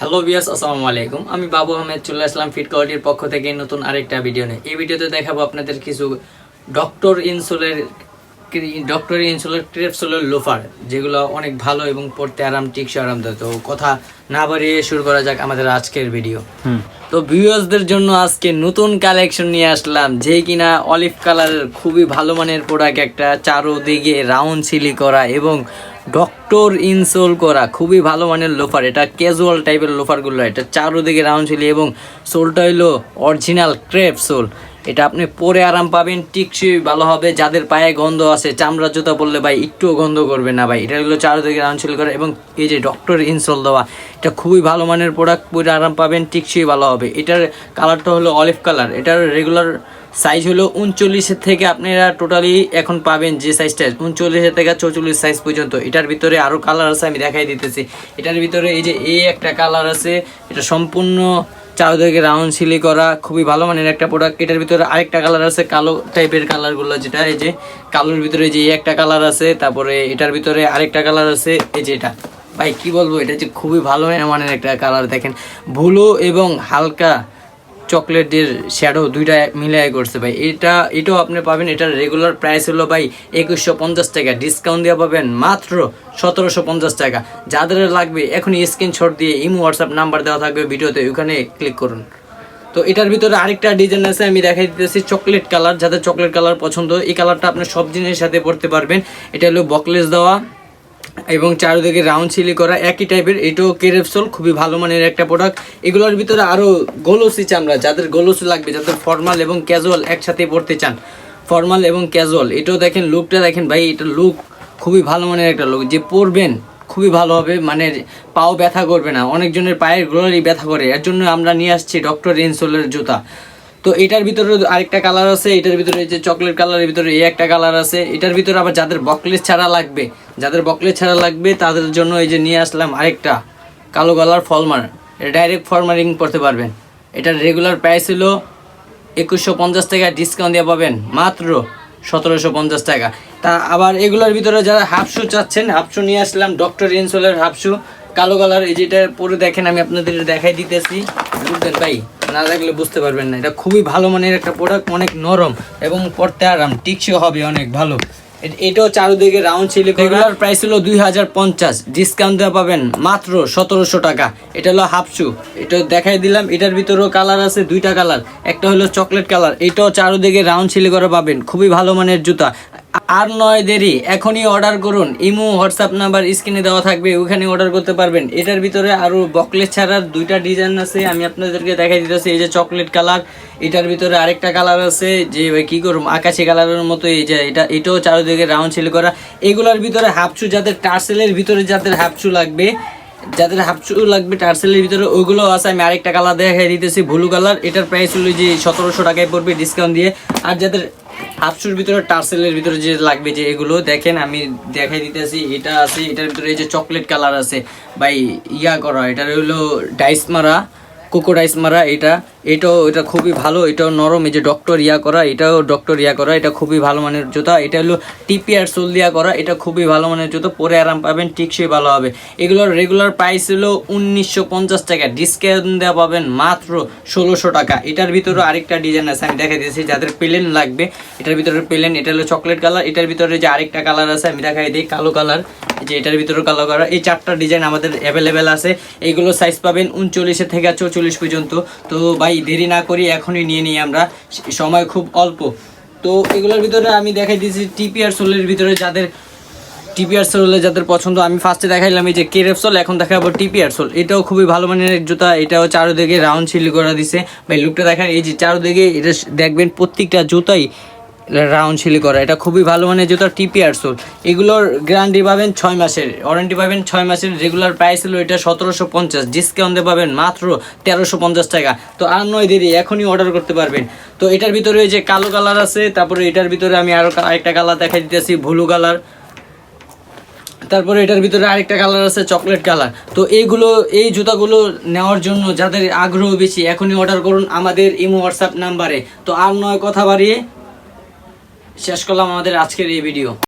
Hello বিয়াস আসসালামু আলাইকুম। আমি বাবু আহমেদ, চলে আসলাম ফিট কোয়ালিটির পক্ষ থেকে নতুন আরেকটা ভিডিও নিয়ে। এই ভিডিওতে দেখাবো আপনাদের কিছু ডক্টর ইনসুলের ডক্টর ইনসুলের ক্রেপসোলের লোফার যেগুলো অনেক ভালো এবং পড়তে আরাম টিকসে আরামদায়ক। তো কথা না বাড়িয়ে শুরু করা যাক আমাদের আজকের ভিডিও তো ভিউয়ার্সদের জন্য আজকে নতুন কালেকশন নিয়ে আসলাম, যে কিনা অলিভ কালারের খুবই ভালো মানের প্রোডাক্ট একটা, চারোদিকে রাউন্ড সিলি করা এবং ডক্টর ইনসোল করা, খুবই ভালো মানের লোফার এটা ক্যাজুয়াল টাইপের লোফারগুলো এটা চারোদিকে রাউন্ড সিলি এবং সোলটা হইল অরিজিনাল ক্রেপ সোল এটা আপনি পরে আরাম পাবেন, টিকসই ভালো হবে, যাদের পায়ে গন্ধ আছে, চামড়া জুতা পরলে ভাই একটুও গন্ধ করবে না ভাই। এটা হলো চারোদিকে রাউন্ড সিল করা এবং এই যে ডক্টর ইনসোল দেওয়া, এটা খুবই ভালো মানের প্রোডাক্ট পরে আরাম পাবেন, টিকসই ভালো হবে। এটার কালারটা হলো অলিভ কালার এটার রেগুলার সাইজ হলো উনচল্লিশের থেকে আপনারা টোটালি এখন পাবেন যে সাইজটা উনচল্লিশের থেকে চৌচল্লিশ সাইজ পর্যন্ত। এটার ভিতরে আরও কালার আছে, আমি দেখাই দিতেছি। এটার ভিতরে এই যে এই একটা কালার আছে, এটা সম্পূর্ণ চারদিকে রাউন্ড সিলি করা, খুবই ভালো মানের একটা প্রোডাক্ট এটার ভিতরে আরেকটা কালার আছে, কালো টাইপের কালারগুলো যেটা, এই যে কালোর ভিতরে যে একটা কালার আছে, তারপরে এটার ভিতরে আরেকটা কালার আছে, এই যে এটা। ভাই, কি বলব, এটা যে খুবই ভালো মানের একটা কালার দেখেন। ভুলো এবং হালকা চকলেটের শ্যাডো দুইটা মিলাই করছে ভাই। এটা, এটাও আপনি পাবেন, এটার রেগুলার প্রাইস হলো ভাই একুশশো পঞ্চাশ টাকা। ডিসকাউন্ট দিয়ে পাবেন মাত্র সতেরোশো পঞ্চাশ টাকা। যাদের লাগবে, এখনই স্ক্রিনশট দিয়ে ইমো হোয়াটসঅ্যাপ নাম্বার দেওয়া থাকবে ভিডিওতে, ওখানে ক্লিক করুন। তো এটার ভিতরে আরেকটা ডিজাইন আছে, আমি দেখাই দিতেছি চকলেট কালার যাদের চকলেট কালার পছন্দ, এই কালারটা আপনি সব জিনিসের সাথে পড়তে পারবেন। এটা হলো বকলেস দেওয়া। এবং চারিদিকে রাউন্ড সিলি করা একই টাইপের এটাও কেরেপসোল খুবই ভালো মানের একটা প্রোডাক্ট এগুলোর ভিতরে আরও গোলসি চামড়া যাদের গোলসি লাগবে, যাদের ফর্মাল এবং ক্যাজুয়াল একসাথে পড়তে চান। ফর্মাল এবং ক্যাজুয়াল এটাও দেখেন লুকটা দেখেন ভাই, এটা লুক খুবই ভালো মানের একটা লুক যে পরবেন, খুবই ভালো হবে মানে পাও ব্যথা করবে না। অনেকজনের পায়ের গোড়ারই ব্যথা করে। এর জন্য আমরা নিয়ে আসছি ডক্টর ইনসোলের জুতা। তো এটার ভিতরে আরেকটা কালার আছে, এটার ভিতরে যে চকলেট কালারের ভিতরে এই একটা কালার আছে। এটার ভিতরে আবার যাদের বকলেস ছাড়া লাগবে, যাদের বকলেস ছাড়া লাগবে, তাদের জন্য এই যে নিয়ে আসলাম আরেকটা কালো কালার ফলমার এটা ডাইরেক্ট ফরমারিং করতে পারবেন। এটার রেগুলার প্রাইস হলো একুশশো পঞ্চাশ টাকা ডিসকাউন্ট দিয়ে পাবেন। মাত্র সতেরোশো পঞ্চাশ টাকা। তা আবার এগুলোর ভিতরে যারা হাফ শু চাচ্ছেন হাফ শু নিয়ে আসলাম ডক্টর ইনসোলের হাফ শু কালো কালার এই যেটা পরে দেখেন, আমি আপনাদের দেখাই দিতেছি। বুঝলেন ভাই না দেখলে বুঝতে পারবেন না। এটা খুবই ভালো মানের একটা প্রোডাক্ট অনেক নরম এবং পড়তে আরাম, টিকসই হবে অনেক ভালো। এটাও চারদিকে রাউন্ড ছিল রেগুলার প্রাইস হলো দুই হাজার পঞ্চাশ। ডিসকাউন্ট দেওয়া পাবেন মাত্র সতেরোশো টাকা। এটা হলো হাফ শু এটা দেখাই দিলাম। এটার ভিতরেও কালার আছে, দুইটা কালার একটা হলো চকলেট কালার এটাও চারদিকে রাউন্ড ছিল করে পাবেন। খুবই ভালো মানের জুতা। আর নয় দেরি। এখনই অর্ডার করুন। ইমো হোয়াটসঅ্যাপ নাম্বার স্ক্রিনে দেওয়া থাকবে, ওখানে অর্ডার করতে পারবেন। এটার ভিতরে আরও বকলেট ছাড়ার দুইটা ডিজাইন আছে, আমি আপনাদেরকে দেখাই দিতেছি। এই যে চকলেট কালার এটার ভিতরে আরেকটা কালার আছে, যে ভাই কি করুম, আকাশি কালারের মতো, এই যে এটা, এটাও চারিদিকে রাউন্ড ছিল করা। এগুলোর ভিতরে হাফচু যাদের টার্সেলের ভিতরে যাদের হাফচু লাগবে, যাদের হাফচু লাগবে টার্সেলের ভিতরে ওইগুলো আছে, আমি আরেকটা কালার দেখাই দিতেছি ব্লু কালার এটার প্রাইস হলো যে সতেরোশো টাকায় পড়বে ডিসকাউন্ট দিয়ে। আর যাদের হাফশুর ভিতরে, টার্সেলের ভিতরে যে লাগবে যে এগুলো, দেখেন আমি দেখাই দিতেছি, এটা আছে, এটার ভিতরে এই যে চকলেট কালার আছে। ভাই, ইয়া করা, এটা হলো ডাইস মারা কোকো ডাইস মারা, এটা এটাও, এটা খুবই ভালো, এটাও নরম, এই যে ডক্টর ইয়া করা, এটাও ডক্টর ইয়া করা, এটা খুবই ভালো মানের জুতা, এটা হলো টিপিআর সোল দিয়া করা, এটা খুবই ভালো মানের জুতো, পরে আরাম পাবেন টিকসই ভালো হবে। এগুলোর রেগুলার প্রাইস হলো উনিশশো পঞ্চাশ টাকা ডিসকাউন্ট দেওয়া পাবেন মাত্র ষোলোশো টাকা। এটার ভিতরে আরেকটা ডিজাইন আছে, আমি দেখাই দিয়েছি, যাদের প্লেন লাগবে, এটার ভিতরে প্লেন এটা হলো চকলেট কালার এটার ভিতরে যে আরেকটা কালার আছে, আমি দেখাই দিই, কালো কালার যে এটার ভিতরে কালো কালার এই চারটা ডিজাইন আমাদের অ্যাভেলেবেল আছে এইগুলো সাইজ পাবেন উনচল্লিশের থেকে চৌচল্লিশ পর্যন্ত। তো ভাই, দেরি না করি এখনই নিয়ে নিই আমরা। সময় খুব অল্প। তো এগুলোর ভিতরে আমি দেখাই দিয়েছি টিপিআর সোলের ভিতরে যাদের টিপিআর সোল যাদের পছন্দ, আমি ফার্স্টে দেখাইলাম এই যে কেরেফ সোল এখন দেখাবো টিপিআর সোল এটাও খুবই ভালো মানের জুতা, এটাও চারোদিকে রাউন্ড সিলি করা দিছে। ভাই লুকটা দেখেন, এই যে চারোদিকে এটা দেখবেন প্রত্যেকটা জুতাই রাউন্ড সিলি করা। এটা খুবই ভালো মানের জুতা টিপিআর সোল এগুলোর গ্যারান্টি পাবেন ছয় মাসের ওয়ারেন্টি পাবেন ছয় মাসের। রেগুলার প্রাইস হলো এটা সতেরোশো পঞ্চাশ ডিসকাউন্টে পাবেন মাত্র তেরোশো পঞ্চাশ টাকা। তো আর নয় দেরি, এখনই অর্ডার করতে পারবেন। তো এটার ভিতরে ওই যে কালো কালার আছে, তারপরে এটার ভিতরে আমি আরও আরেকটা কালার দেখা দিতেছি ব্লু কালার তারপরে এটার ভিতরে আরেকটা কালার আছে চকলেট কালার তো এইগুলো, এই জুতাগুলো নেওয়ার জন্য যাদের আগ্রহ বেশি, এখনই অর্ডার করুন আমাদের ইমো হোয়াটসঅ্যাপ নাম্বারে। তো আর নয় কথা বাড়িয়ে শেষ করলাম আমাদের আজকের এই ভিডিও